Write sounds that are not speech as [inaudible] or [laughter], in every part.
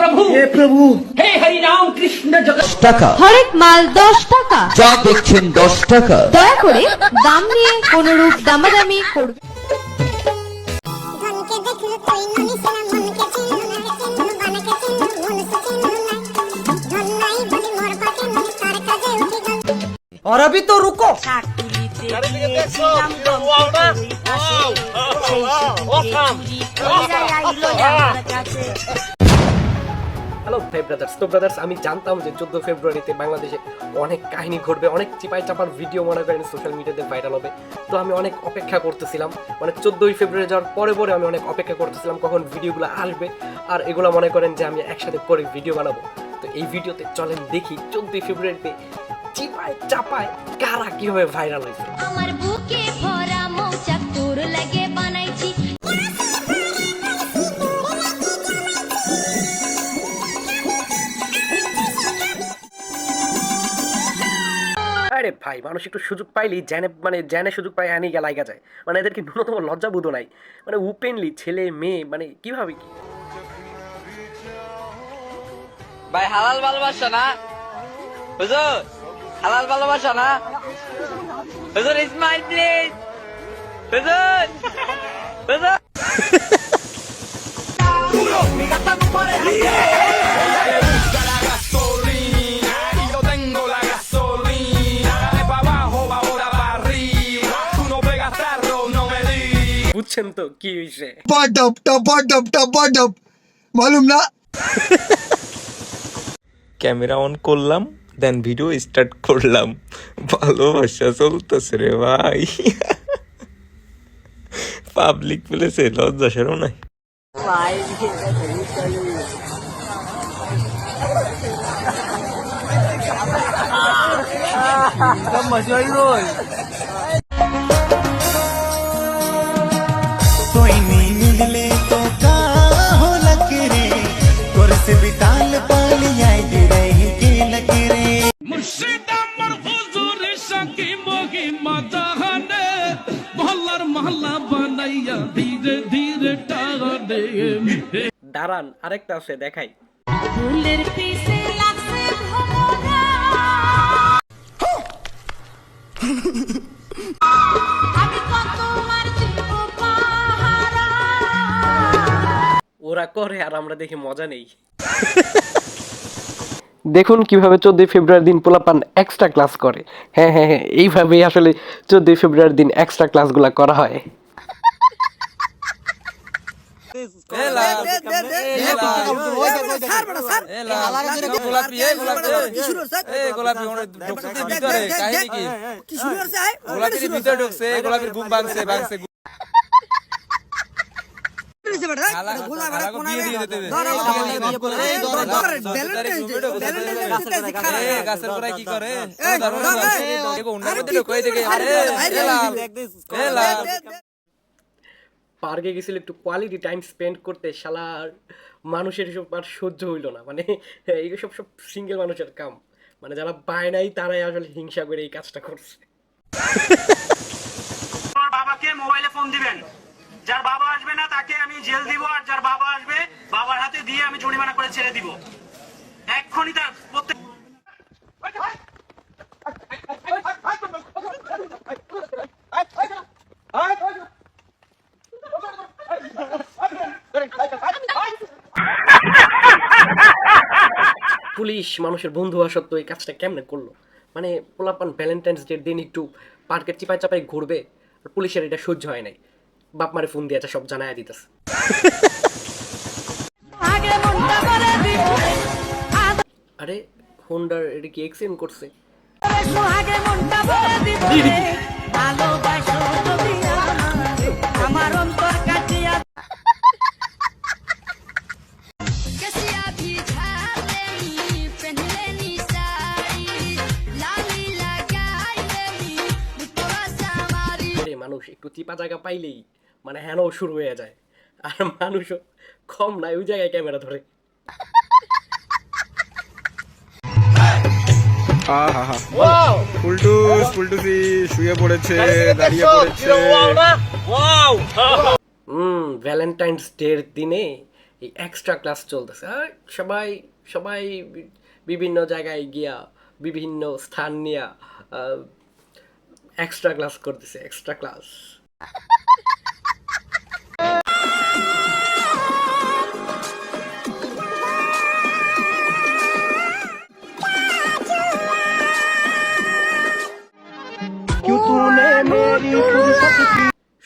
प्रभु हे प्रभु हे हरि राम कृष्ण जगत টাকা হরেক মাল দশ টাকা যা দেখছেন দশ টাকা দয়া করে দাম নিয়ে কোন রূপ দামাদামি করবে ধনকে দেখলে তুই মনিস না মনকে চিনু না চিনু বানাকে চিনু মনুষ্য চিনু না ধন নাই বলি মোর পাকে নাই তার কাজে উঠি গল और अभी तो रुको হ্যালো ভাই ব্রাদার্স তো ব্রাদার্স আমি জানতাম যে চোদ্দ ফেব্রুয়ারিতে বাংলাদেশে অনেক কাহিনী ঘটবে, অনেক চিপাই চাপার ভিডিও মনে করেন সোশ্যাল মিডিয়াতে ভাইরাল হবে। তো আমি অনেক অপেক্ষা করতেছিলাম মানে চোদ্দোই ফেব্রুয়ারি যাওয়ার পরে পরে আমি অনেক অপেক্ষা করতেছিলাম কখন ভিডিওগুলো আসবে আর এগুলো মনে করেন যে আমি একসাথে করে ভিডিও বানাবো। তো এই ভিডিওতে চলেন দেখি চোদ্দোই ফেব্রুয়ারিতে চিপায় চাপায় কারা কীভাবে ভাইরাল হয়েছে। আমার বুকে ভরা লাগে আরে ভাই। মানুষ একটু সুযোগ পাইলেই জ্যানে মানে জ্যানে সুযোগ পায় আনি গেলাইগা লাগা যায়। মানে এদেরকে ন্যূনতম লজ্জাবোধও নাই? মানে ওপেনলি ছেলে মেয়ে মানে কীভাবে কি? ভাই হালাল ভালোবাসা না? হুজুর হালাল ভালোবাসা না? হুজুর ইসমাইল প্লিজ হুজুর হুজুর! [laughs] বুঝছেন তো কি হইছে? পটপ টপটপ টপটপ মালুম না? ক্যামেরা অন করলাম দেন ভিডিও স্টার্ট করলাম। ভালোবাসা চলতেছে রে ভাই। পাবলিক প্লেসে লজ্জা সেরও নাই। মজা দাঁড়ান আরেকটা আছে দেখাই। ফুলের পিছে লাগছে ভমরা আমি কত মার দিব পাহারা। ওরা করে আর আমরা দেখি মজা নেই। দেখুন কীভাবে চোদ্দই ফেব্রুয়ারি দিন পোলাপান এক্সট্রা ক্লাস করে। হ্যাঁ হ্যাঁ হ্যাঁ এইভাবেই আসলে চোদ্দই ফেব্রুয়ারি দিন এক্সট্রা ক্লাসগুলো করা হয় গোলাপি ঢুকছে ভিতরে কাহিনী কি গোলাপির ভিতরে ঢুকছে গোলাপির ঘুম ভাঙছে ভাঙছে গাছের কি করে পার্কে গেছিল, একটু কোয়ালিটি টাইম স্পেন্ড করতে শালার মানুষের এসব আর সহ্য হইল না। মানে এইসব সব সিঙ্গেল মানুষের কাম। মানে যারা পায় নাই, তারাই আসলে হিংসা করে এই কাজটা করছে। বাবাকে মোবাইলে ফোন দিবেন। যার বাবা আসবে না, তাকে আমি জেল দিব, আর যার বাবা আসবে, বাবার হাতে দিয়ে আমি জরিমানা করে ছেড়ে দিব। এক্ষুনি তার পুলিশ মানুষের বন্ধু হওয়া সত্ত্বেও এই কাজটা কেমনে করল? মানে পোলাপান ভ্যালেন্টাইন্স ডের দিন একটু পার্কের চিপায় চাপায় ঘুরবে আর পুলিশের এটা সহ্য হয় নাই। বাপ মারে ফোন দিয়েছে সব জানায় দিতেছে। আরে হোন্ডার এটা কি এক্সিডেন্ট করছে? জায়গা পাইলেই মানে হ্যানো শুরু হয়ে যায়। আর মানুষও কম নাই ওই জায়গায় ক্যামেরা ধরে। ফুলটুস ফুলটুসি শুয়ে পড়েছে দাঁড়িয়ে পড়েছে। হুম ভ্যালেন্টাইন্স ডের দিনে এই এক্সট্রা ক্লাস চলতেছে। আর সবাই সবাই বিভিন্ন জায়গায় গিয়া বিভিন্ন স্থান নিয়ে এক্সট্রা ক্লাস করতেছে এক্সট্রা ক্লাস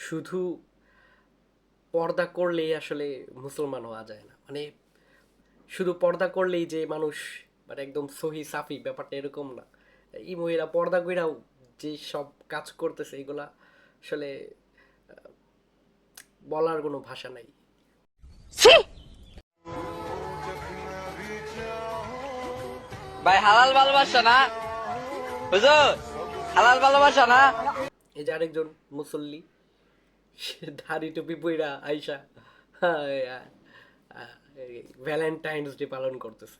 শুধু পর্দা করলেই আসলে মুসলমান হওয়া যায় না। মানে শুধু পর্দা করলেই যে মানুষ মানে একদম সহি সাফি, ব্যাপারটা এরকম না। এই মহিলা পর্দা কইরাও যে সব কাজ করতেছে, এগুলা আসলে বলার কোনো ভাষা নাই। ভাই হালাল ভালোবাসা না? হুজুর হালাল ভালোবাসা না? এই যে আরেকজন মুসল্লি সে দাড়ি টুপি পইরা আইসা ভ্যালেন্টাইন্স ডে পালন করতেছে।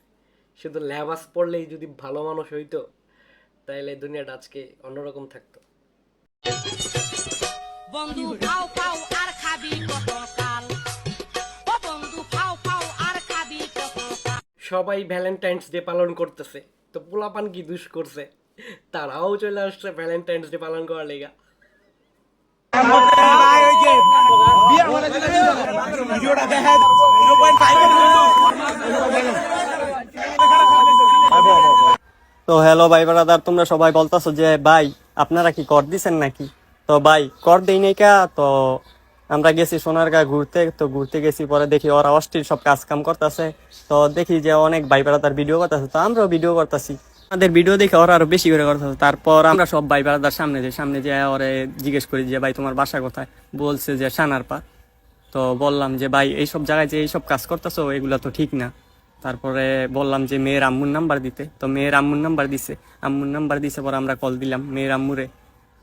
শুধু ল্যাবাস পড়লেই যদি ভালো মানুষ হইতো তাহলে দুনিয়াটা আজকে অন্যরকম থাকতো। বন্ধু ফাও ফাও আর খাবি কত কাল ও বন্ধু ফাও ফাও আর খাবি কত সবাই ভ্যালেন্টাইন্স ডে পালন করতেছে তো পোলাপান কি দুষ করছে? তারাও চলে আসছে ভ্যালেন্টাইন্স ডে পালন করার লেগা। তো হ্যালো ভাই ব্রাদার তোমরা সবাই বলতেছো যে ভাই আপনারা কি কর দিছেন নাকি? তো ভাই, কর দেই নাই কা, তো আমরা গেছি সোনারগাঁ ঘুরতে, তো ঘুরতে গেছি, পরে দেখি ওরা অস্থির সব কাজ কাম করতেছে। তো দেখি যে অনেক ভাই ব্রাদার ভিডিও করতেছে, তো আমরাও ভিডিও করতেছি। আমাদের ভিডিও দেখে ওরা আরও বেশি করে করতেছে। তারপর আমরা সব ভাই ব্রাদার সামনে যে সামনে যে ওরে জিজ্ঞেস করি যে, ভাই, তোমার বাসা কোথায়? বলছে যে, সানারপা। তো বললাম যে, ভাই, এইসব জায়গায় যে এইসব কাজ করতেছো, এগুলা তো ঠিক না। তারপরে বললাম যে, মেয়ের আম্মুর নাম্বার দিতে। তো মেয়ের আম্মুর নাম্বার দিছে। আম্মুর নাম্বার দিছে পরে আমরা কল দিলাম, মেয়ের আম্মুরে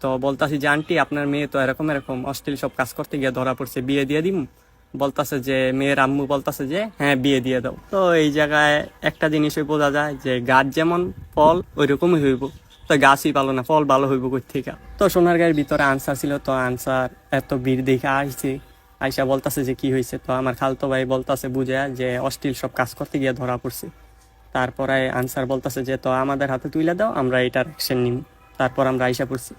তো বলতাছি যে, আন্টি, আপনার মেয়ে তো এরকম এরকম অশ্লীল সব কাজ করতে গিয়ে ধরা পড়ছে, বিয়ে দিয়ে দিম? বলতাছে যে, মেয়ের আম্মু বলতাছে যে হ্যাঁ বিয়ে দিয়ে দাও। তো এই জায়গায় একটা জিনিসই বোঝা যায় যে, গাছ যেমন ফল ওই রকমই হইব। তো গাছই ভালো না, ফল ভালো হইব কই থেকে তো সোনার গায়ের ভিতরে আনসার ছিল, তো আনসার এত ভিড় দেখে আসছে আইসা বলতাছে যে, কি হয়েছে তো আমার খালতো ভাই বলতাছে বুঝে যে, অশ্লীল সব কাজ করতে গিয়ে ধরা পড়ছে। তারপরে আনসার বলতাছে যে, তো আমাদের হাতে তুলে দাও, আমরা এটার অ্যাকশন নিব তারপর আমরা আইসা পড়ছি।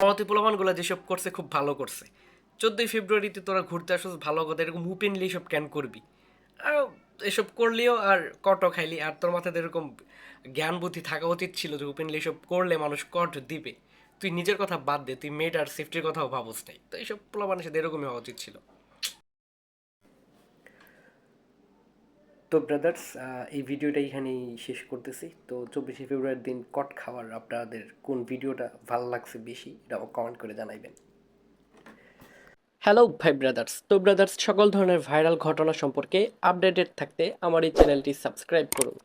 পরবর্তী পোলাপানগুলো যেসব করছে খুব ভালো করছে। চোদ্দোই ফেব্রুয়ারিতে তোরা ঘুরতে আসো ভালো কথা, এরকম ওপেনলি এসব ক্যান করবি। আর এসব করলেও আর কট খাইলি, আর তোর মাথায় এরকম জ্ঞান বুদ্ধি থাকা উচিত ছিল যে ওপেনলি এসব করলে মানুষ কট দিবে। তুই নিজের কথা বাদ দে, তুই মেয়েটার সেফটির কথাও ভাবস নাই। তো এইসব পোলাপানের সাথে এরকমই হওয়া উচিত ছিল। তো ব্রাদার্স এই ভিডিওটা এখানেই শেষ করতেছি। তো চব্বিশে ফেব্রুয়ারির দিন কট খাওয়ার আপনাদের কোন ভিডিওটা ভালো লাগছে বেশি, এটা কমেন্ট করে জানাইবেন। হ্যালো ভাই ব্রাদার্স তো ব্রাদার্স সকল ধরনের ভাইরাল ঘটনা সম্পর্কে আপডেটেড থাকতে আমার এই চ্যানেলটি সাবস্ক্রাইব করুন।